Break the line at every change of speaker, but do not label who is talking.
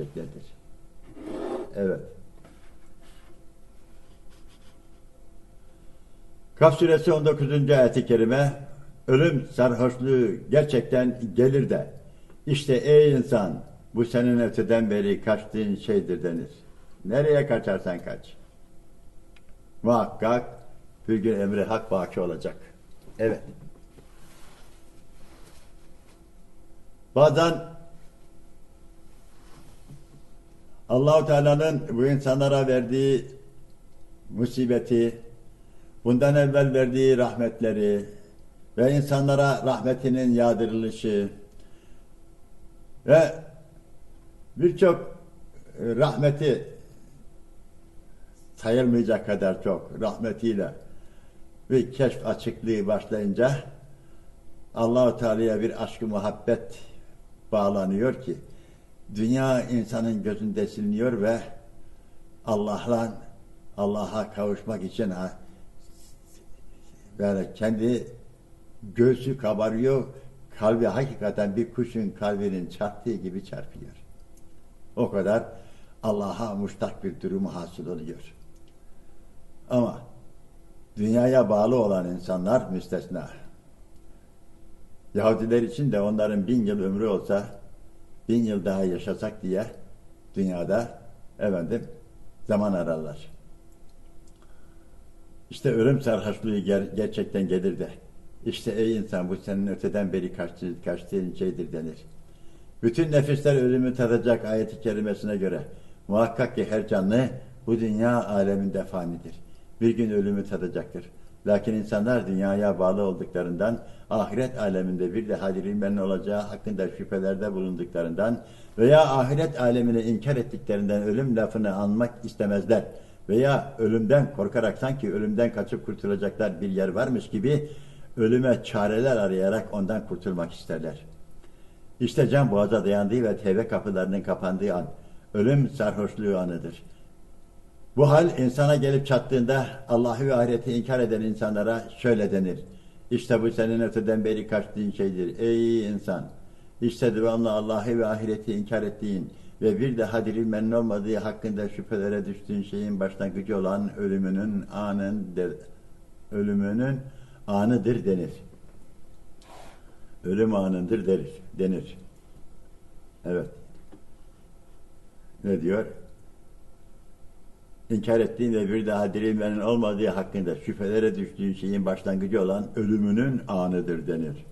edeceklerdir. Evet. Kaf suresi 19. ayeti kerime ölüm sarhoşluğu gerçekten gelir de işte ey insan bu senin öteden beri kaçtığın şeydir denir. Nereye kaçarsan kaç. Muhakkak bir gün emri hak vaki olacak. Evet. Bazen Allahu Teala'nın bu insanlara verdiği musibeti, bundan evvel verdiği rahmetleri ve insanlara rahmetinin yağdırılışı ve birçok e, rahmeti sayılmayacak kadar çok rahmetiyle bir keşf açıklığı başlayınca Allahu Teala'ya bir aşkı muhabbet bağlanıyor ki dünya insanın gözünde siliniyor ve Allah'la Allah'a kavuşmak için ha, böyle kendi göğsü kabarıyor, kalbi hakikaten bir kuşun kalbinin çarptığı gibi çarpıyor. O kadar Allah'a muştak bir durum hasıl oluyor. Ama dünyaya bağlı olan insanlar müstesna. Yahudiler için de onların bin yıl ömrü olsa bin yıl daha yaşasak diye dünyada efendim zaman ararlar. İşte ölüm sarhoşluğu ger- gerçekten gelir de işte ey insan bu senin öteden beri kaçtığın, kaçtığın şeydir denir. Bütün nefisler ölümü tadacak ayeti kerimesine göre muhakkak ki her canlı bu dünya aleminde fanidir. Bir gün ölümü tadacaktır. Lakin insanlar dünyaya bağlı olduklarından, ahiret aleminde bir daha dirilmenin olacağı hakkında şüphelerde bulunduklarından veya ahiret alemini inkar ettiklerinden ölüm lafını anmak istemezler. Veya ölümden korkarak sanki ölümden kaçıp kurtulacaklar bir yer varmış gibi ölüme çareler arayarak ondan kurtulmak isterler. İşte can boğaza dayandığı ve tevbe kapılarının kapandığı an, ölüm sarhoşluğu anıdır. Bu hal insana gelip çattığında Allah'ı ve ahireti inkar eden insanlara şöyle denir. İşte bu senin öteden beri kaçtığın şeydir. Ey insan! İşte devamlı Allah'ı ve ahireti inkar ettiğin ve bir daha dirilmenin olmadığı hakkında şüphelere düştüğün şeyin başlangıcı olan ölümünün anındır. Ölümünün anıdır denir. Ölüm anındır denir. denir. Evet. Ne diyor? İnkar ettiğin ve bir daha dirilmenin olmadığı hakkında şüphelere düştüğün şeyin başlangıcı olan ölümünün anıdır denir.